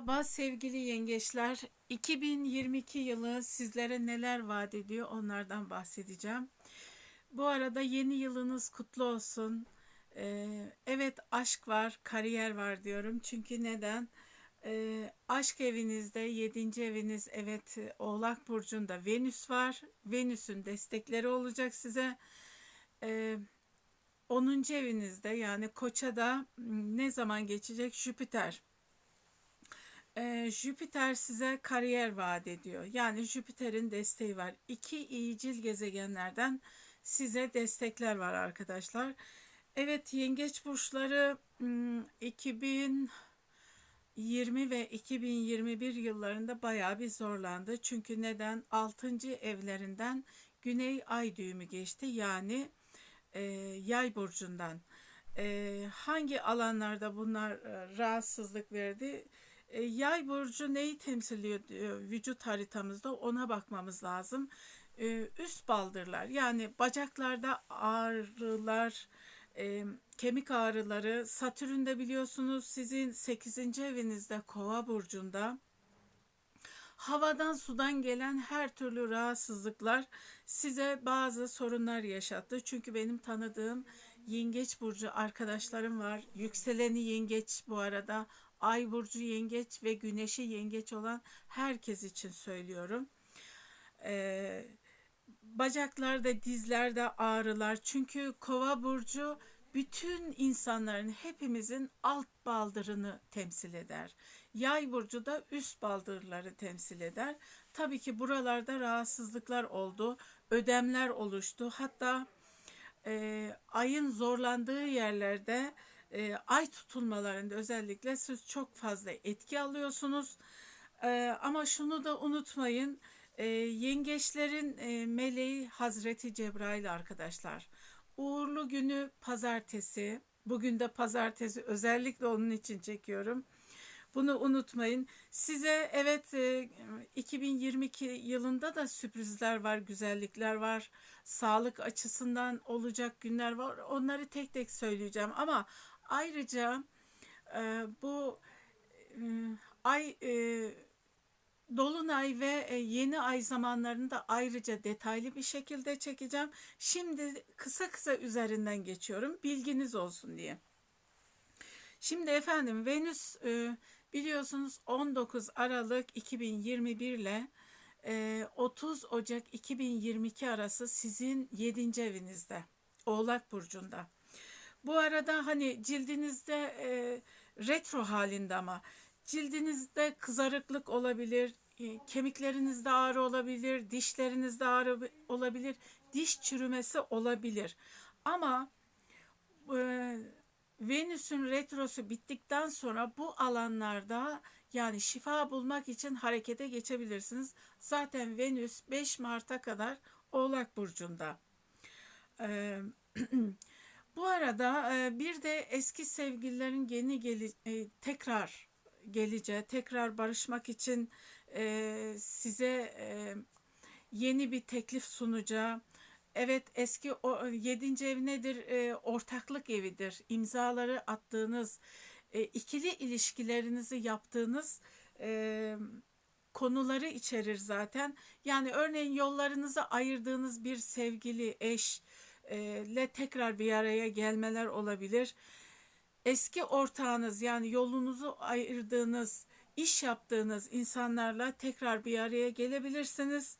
Merhaba sevgili yengeçler. 2022 yılı sizlere neler vaat ediyor onlardan bahsedeceğim. Bu arada yeni yılınız kutlu olsun. Ee, evet aşk var, kariyer var diyorum. Çünkü neden? Ee, aşk evinizde 7. eviniz evet Oğlak Burcu'nda Venüs var. Venüs'ün destekleri olacak size. Ee, 10. evinizde yani Koça'da ne zaman geçecek? Jüpiter. Ee, Jüpiter size kariyer vaat ediyor. Yani Jüpiter'in desteği var. İki iyicil gezegenlerden size destekler var arkadaşlar. Evet yengeç burçları 2020 hmm, ve 2021 yıllarında bayağı bir zorlandı. Çünkü neden? 6. evlerinden Güney Ay düğümü geçti. Yani e, Yay burcundan. E, hangi alanlarda bunlar e, rahatsızlık verdi? E, yay burcu neyi temsil ediyor vücut haritamızda ona bakmamız lazım. E, üst baldırlar yani bacaklarda ağrılar, e, kemik ağrıları, Satürn'de biliyorsunuz sizin 8. evinizde Kova burcunda havadan sudan gelen her türlü rahatsızlıklar size bazı sorunlar yaşattı. Çünkü benim tanıdığım yengeç burcu arkadaşlarım var. Yükseleni yengeç bu arada ay burcu yengeç ve güneşi yengeç olan herkes için söylüyorum. Ee, bacaklarda, dizlerde ağrılar. Çünkü kova burcu bütün insanların, hepimizin alt baldırını temsil eder. Yay burcu da üst baldırları temsil eder. Tabii ki buralarda rahatsızlıklar oldu, ödemler oluştu. Hatta e, ayın zorlandığı yerlerde e, ay tutulmalarında özellikle siz çok fazla etki alıyorsunuz. E, ama şunu da unutmayın. E, yengeçlerin e, meleği Hazreti Cebrail arkadaşlar. Uğurlu günü pazartesi. Bugün de pazartesi özellikle onun için çekiyorum. Bunu unutmayın. Size evet 2022 e, yılında da sürprizler var, güzellikler var. Sağlık açısından olacak günler var. Onları tek tek söyleyeceğim ama Ayrıca e, bu e, ay e, Dolunay ve e, yeni ay zamanlarını da ayrıca detaylı bir şekilde çekeceğim. Şimdi kısa kısa üzerinden geçiyorum. Bilginiz olsun diye. Şimdi efendim Venüs e, biliyorsunuz 19 Aralık 2021 ile 30 Ocak 2022 arası sizin 7. evinizde. Oğlak Burcu'nda. Bu arada hani cildinizde e, retro halinde ama cildinizde kızarıklık olabilir, e, kemiklerinizde ağrı olabilir, dişlerinizde ağrı olabilir, diş çürümesi olabilir. Ama e, Venüs'ün retrosu bittikten sonra bu alanlarda yani şifa bulmak için harekete geçebilirsiniz. Zaten Venüs 5 Mart'a kadar Oğlak Burcu'nda. Ee, Bu arada bir de eski sevgililerin yeni geli, e, tekrar geleceği, tekrar barışmak için size yeni bir teklif sunacağı. Evet eski o, yedinci ev nedir? ortaklık evidir. İmzaları attığınız, ikili ilişkilerinizi yaptığınız konuları içerir zaten. Yani örneğin yollarınızı ayırdığınız bir sevgili, eş, ile tekrar bir araya gelmeler olabilir. Eski ortağınız yani yolunuzu ayırdığınız, iş yaptığınız insanlarla tekrar bir araya gelebilirsiniz.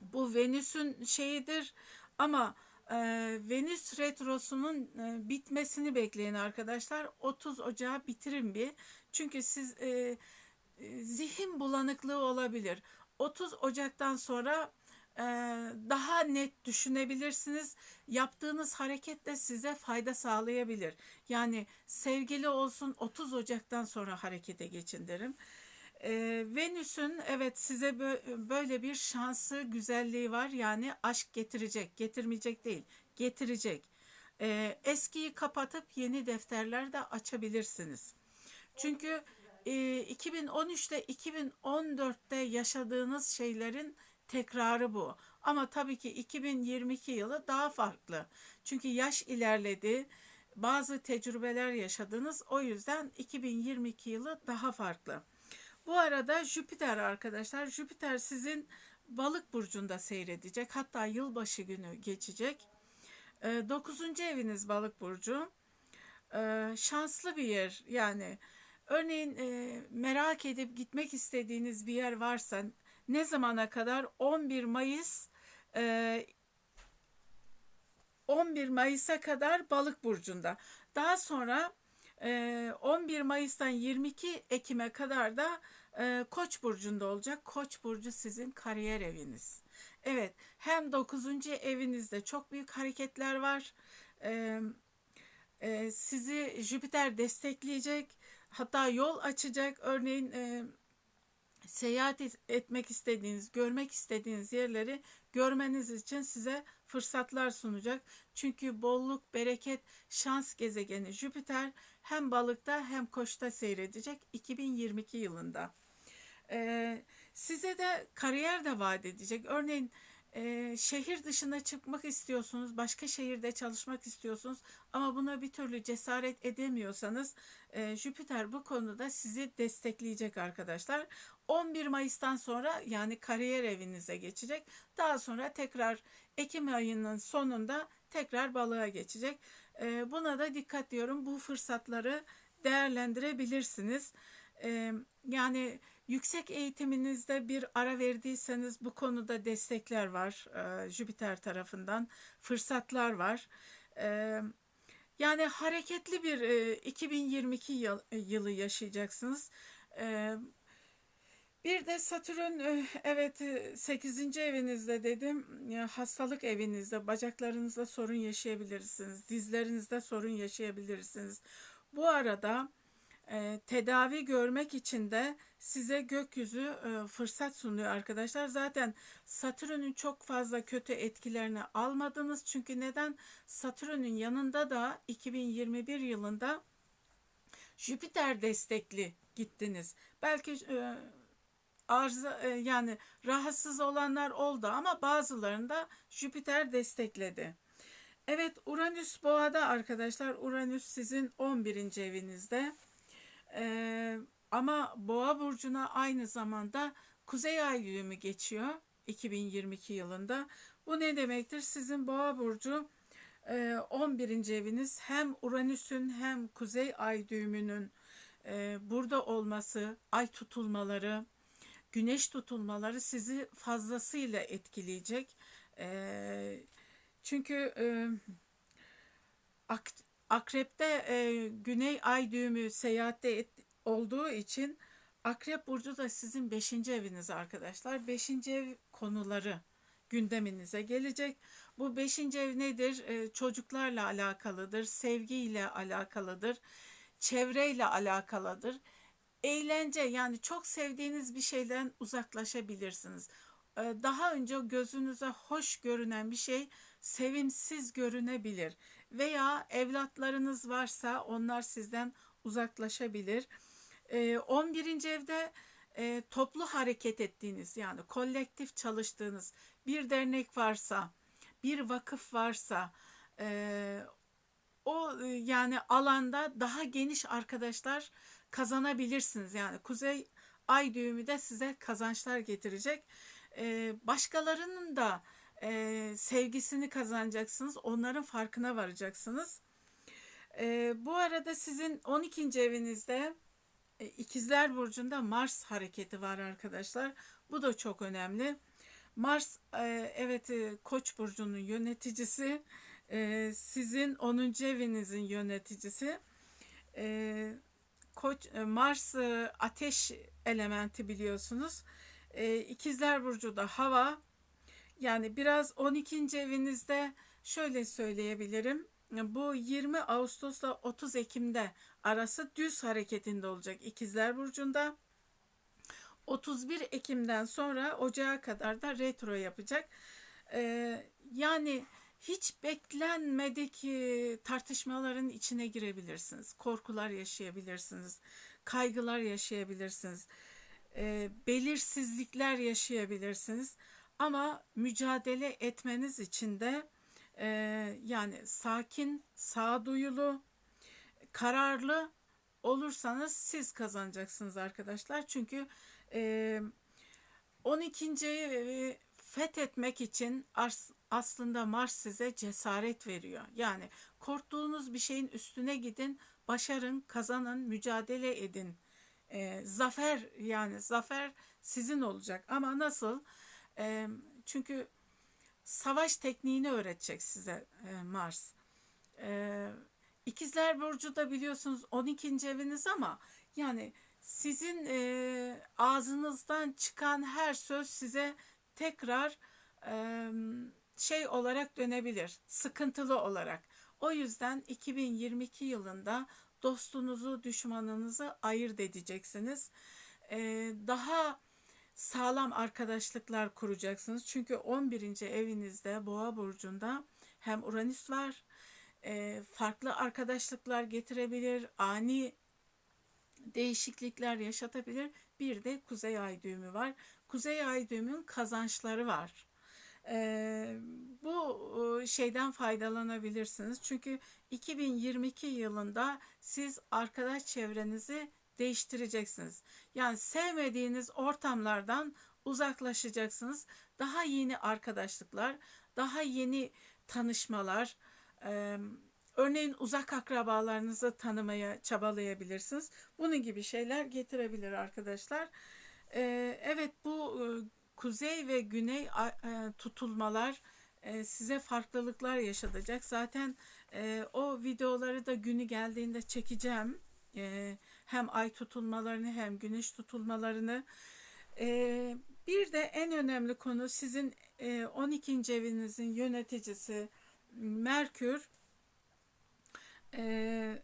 Bu Venüs'ün şeyidir ama e, Venüs retrosunun e, bitmesini bekleyin arkadaşlar. 30 Ocağı bitirin bir. Çünkü siz e, e, zihin bulanıklığı olabilir. 30 Ocak'tan sonra daha net düşünebilirsiniz. Yaptığınız hareket de size fayda sağlayabilir. Yani sevgili olsun 30 Ocak'tan sonra harekete geçin derim. Venüs'ün evet size böyle bir şansı, güzelliği var. Yani aşk getirecek, getirmeyecek değil, getirecek. eskiyi kapatıp yeni defterler de açabilirsiniz. Çünkü 2013'te 2014'te yaşadığınız şeylerin tekrarı bu. Ama tabii ki 2022 yılı daha farklı. Çünkü yaş ilerledi. bazı tecrübeler yaşadınız. O yüzden 2022 yılı daha farklı. Bu arada Jüpiter arkadaşlar, Jüpiter sizin balık burcunda seyredecek. Hatta yılbaşı günü geçecek. 9. eviniz balık burcu. Ee, şanslı bir yer yani. Örneğin e, merak edip gitmek istediğiniz bir yer varsa ne zamana kadar 11 Mayıs e, 11 Mayıs'a kadar balık burcunda. Daha sonra e, 11 Mayıs'tan 22 Ekim'e kadar da e, Koç burcunda olacak. Koç burcu sizin kariyer eviniz. Evet, hem 9. evinizde çok büyük hareketler var. E, e, sizi Jüpiter destekleyecek. Hatta yol açacak. Örneğin e, seyahat etmek istediğiniz, görmek istediğiniz yerleri görmeniz için size fırsatlar sunacak. Çünkü bolluk, bereket, şans gezegeni Jüpiter hem balıkta hem koçta seyredecek 2022 yılında. Ee, size de kariyer de vaat edecek. Örneğin e, şehir dışına çıkmak istiyorsunuz, başka şehirde çalışmak istiyorsunuz ama buna bir türlü cesaret edemiyorsanız e, Jüpiter bu konuda sizi destekleyecek arkadaşlar. 11 Mayıs'tan sonra yani kariyer evinize geçecek. Daha sonra tekrar Ekim ayının sonunda tekrar balığa geçecek. E, buna da dikkat diyorum. Bu fırsatları değerlendirebilirsiniz. E, yani yüksek eğitiminizde bir ara verdiyseniz bu konuda destekler var e, Jüpiter tarafından. Fırsatlar var. E, yani hareketli bir e, 2022 yıl, yılı yaşayacaksınız. E, bir de Satürn e, evet 8. E, evinizde dedim hastalık evinizde bacaklarınızda sorun yaşayabilirsiniz. Dizlerinizde sorun yaşayabilirsiniz. Bu arada e, tedavi görmek için de size gökyüzü e, fırsat sunuyor arkadaşlar. Zaten Satürn'ün çok fazla kötü etkilerini almadınız. Çünkü neden? Satürn'ün yanında da 2021 yılında Jüpiter destekli gittiniz. Belki e, e, yani rahatsız olanlar oldu ama bazılarında Jüpiter destekledi. Evet Uranüs boğada arkadaşlar. Uranüs sizin 11. evinizde. Ee, ama boğa burcuna aynı zamanda kuzey ay düğümü geçiyor 2022 yılında. Bu ne demektir? Sizin boğa burcu 11. E, eviniz hem Uranüs'ün hem kuzey ay düğümünün burada olması, ay tutulmaları, güneş tutulmaları sizi fazlasıyla etkileyecek. Çünkü akrepte güney ay düğümü seyahatte et, olduğu için Akrep Burcu da sizin 5. eviniz arkadaşlar. 5. ev konuları gündeminize gelecek. Bu 5. ev nedir? Ee, çocuklarla alakalıdır, sevgiyle alakalıdır, çevreyle alakalıdır. Eğlence yani çok sevdiğiniz bir şeyden uzaklaşabilirsiniz. Ee, daha önce gözünüze hoş görünen bir şey sevimsiz görünebilir veya evlatlarınız varsa onlar sizden uzaklaşabilir. 11. Ee, evde e, toplu hareket ettiğiniz yani kolektif çalıştığınız bir dernek varsa, bir vakıf varsa e, o e, yani alanda daha geniş arkadaşlar kazanabilirsiniz. Yani Kuzey Ay düğümü de size kazançlar getirecek. E, başkalarının da e, sevgisini kazanacaksınız. Onların farkına varacaksınız. E, bu arada sizin 12. evinizde e, İkizler Burcu'nda Mars hareketi var arkadaşlar. Bu da çok önemli. Mars e, evet e, Koç burcunun yöneticisi. Sizin 10. evinizin yöneticisi. Koç Mars ateş elementi biliyorsunuz. İkizler Burcu da hava. Yani biraz 12. evinizde şöyle söyleyebilirim bu 20 Ağustos'la 30 Ekim'de arası düz hareketinde olacak İkizler Burcu'nda. 31 Ekim'den sonra Ocağa kadar da retro yapacak. Ee, yani hiç beklenmedik tartışmaların içine girebilirsiniz. Korkular yaşayabilirsiniz. Kaygılar yaşayabilirsiniz. Ee, belirsizlikler yaşayabilirsiniz. Ama mücadele etmeniz için de e, yani sakin, sağduyulu kararlı olursanız siz kazanacaksınız arkadaşlar. Çünkü e, 12. evi fethetmek için aslında Mars size cesaret veriyor. Yani korktuğunuz bir şeyin üstüne gidin, başarın, kazanın, mücadele edin. E, zafer yani zafer sizin olacak. Ama nasıl? E, çünkü savaş tekniğini öğretecek size e, Mars. E, İkizler Burcu da biliyorsunuz 12. eviniz ama yani sizin e, ağzınızdan çıkan her söz size tekrar e, şey olarak dönebilir, sıkıntılı olarak. O yüzden 2022 yılında dostunuzu, düşmanınızı ayırt edeceksiniz. E, daha sağlam arkadaşlıklar kuracaksınız. Çünkü 11. evinizde Boğa burcunda hem Uranüs var, e, farklı arkadaşlıklar getirebilir, ani değişiklikler yaşatabilir. Bir de Kuzey Ay düğümü var. Kuzey Ay düğümün kazançları var. E, bu e, şeyden faydalanabilirsiniz. Çünkü 2022 yılında siz arkadaş çevrenizi değiştireceksiniz. Yani sevmediğiniz ortamlardan uzaklaşacaksınız. Daha yeni arkadaşlıklar, daha yeni tanışmalar, e, örneğin uzak akrabalarınızı tanımaya çabalayabilirsiniz. Bunun gibi şeyler getirebilir arkadaşlar. E, evet bu e, kuzey ve güney e, tutulmalar size farklılıklar yaşatacak. Zaten e, o videoları da günü geldiğinde çekeceğim. E, hem ay tutulmalarını hem güneş tutulmalarını. E, bir de en önemli konu sizin e, 12. evinizin yöneticisi Merkür e,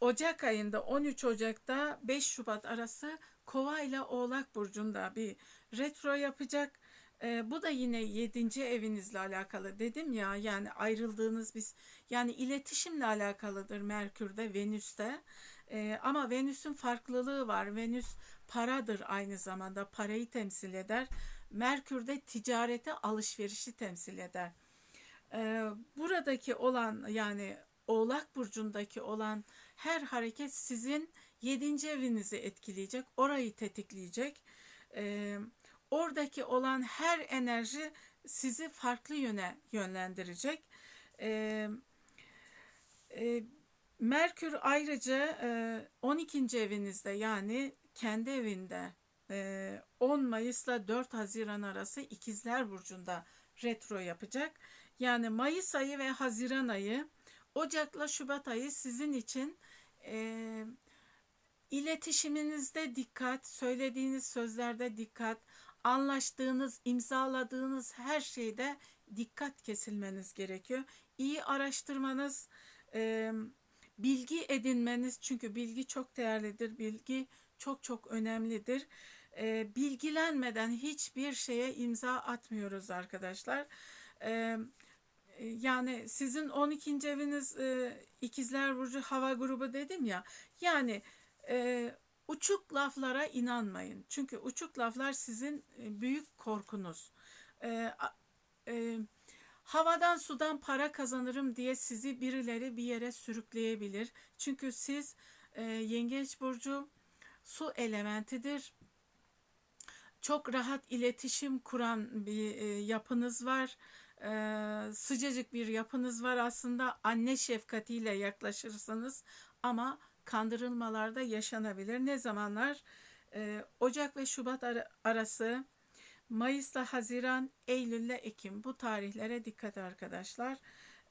Ocak ayında 13 Ocak'ta 5 Şubat arası Kova ile Oğlak burcunda bir retro yapacak. E, bu da yine 7. evinizle alakalı dedim ya yani ayrıldığınız biz yani iletişimle alakalıdır Merkür'de Venüs'te e, ama Venüs'ün farklılığı var Venüs paradır aynı zamanda parayı temsil eder Merkür'de ticarete alışverişi temsil eder e, buradaki olan yani Oğlak burcundaki olan her hareket sizin 7. evinizi etkileyecek orayı tetikleyecek e, oradaki olan her enerji sizi farklı yöne yönlendirecek. E, e, Merkür ayrıca e, 12. evinizde yani kendi evinde e, 10 Mayıs'la 4 Haziran arası İkizler Burcu'nda retro yapacak. Yani Mayıs ayı ve Haziran ayı Ocak'la Şubat ayı sizin için e, iletişiminizde dikkat, söylediğiniz sözlerde dikkat, anlaştığınız, imzaladığınız her şeyde dikkat kesilmeniz gerekiyor. İyi araştırmanız, e, bilgi edinmeniz çünkü bilgi çok değerlidir, bilgi çok çok önemlidir. E, bilgilenmeden hiçbir şeye imza atmıyoruz arkadaşlar. E, yani sizin 12. eviniz e, ikizler burcu hava grubu dedim ya. Yani e, uçuk laflara inanmayın. Çünkü uçuk laflar sizin e, büyük korkunuz. E, e, havadan sudan para kazanırım diye sizi birileri bir yere sürükleyebilir. Çünkü siz e, yengeç burcu su elementidir. Çok rahat iletişim kuran bir e, yapınız var. E, sıcacık bir yapınız var aslında. Anne şefkatiyle yaklaşırsınız ama kandırılmalar da yaşanabilir. Ne zamanlar? E, Ocak ve Şubat ar- arası Mayıs'la Haziran, Eylül'le Ekim bu tarihlere dikkat arkadaşlar.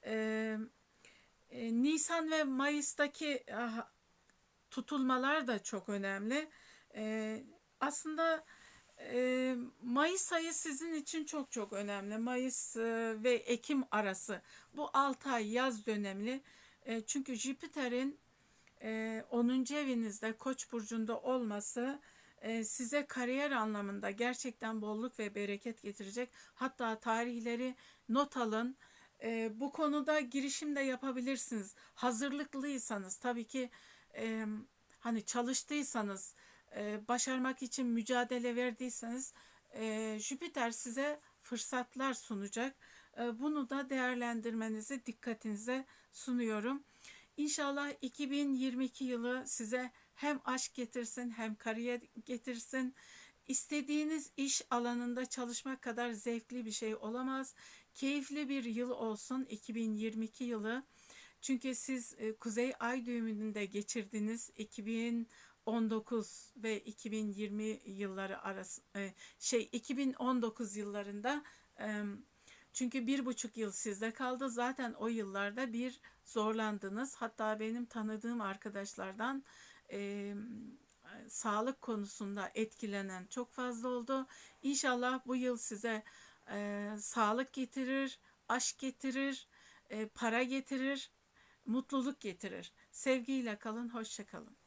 E, Nisan ve Mayıs'taki aha, tutulmalar da çok önemli. Aslında Mayıs ayı sizin için çok çok önemli. Mayıs ve Ekim arası bu 6 ay yaz dönemli. Çünkü Jüpiter'in e, 10. evinizde Koç burcunda olması size kariyer anlamında gerçekten bolluk ve bereket getirecek. Hatta tarihleri not alın. Bu konuda girişim de yapabilirsiniz. Hazırlıklıysanız tabii ki hani çalıştıysanız başarmak için mücadele verdiyseniz Jüpiter size fırsatlar sunacak. Bunu da değerlendirmenizi dikkatinize sunuyorum. İnşallah 2022 yılı size hem aşk getirsin hem kariyer getirsin. İstediğiniz iş alanında çalışmak kadar zevkli bir şey olamaz. Keyifli bir yıl olsun 2022 yılı. Çünkü siz e, Kuzey Ay düğümünde geçirdiniz 2019 ve 2020 yılları arası e, şey 2019 yıllarında çünkü bir buçuk yıl sizde kaldı. Zaten o yıllarda bir zorlandınız. Hatta benim tanıdığım arkadaşlardan e, sağlık konusunda etkilenen çok fazla oldu. İnşallah bu yıl size e, sağlık getirir, aşk getirir, e, para getirir, mutluluk getirir. Sevgiyle kalın, hoşça kalın.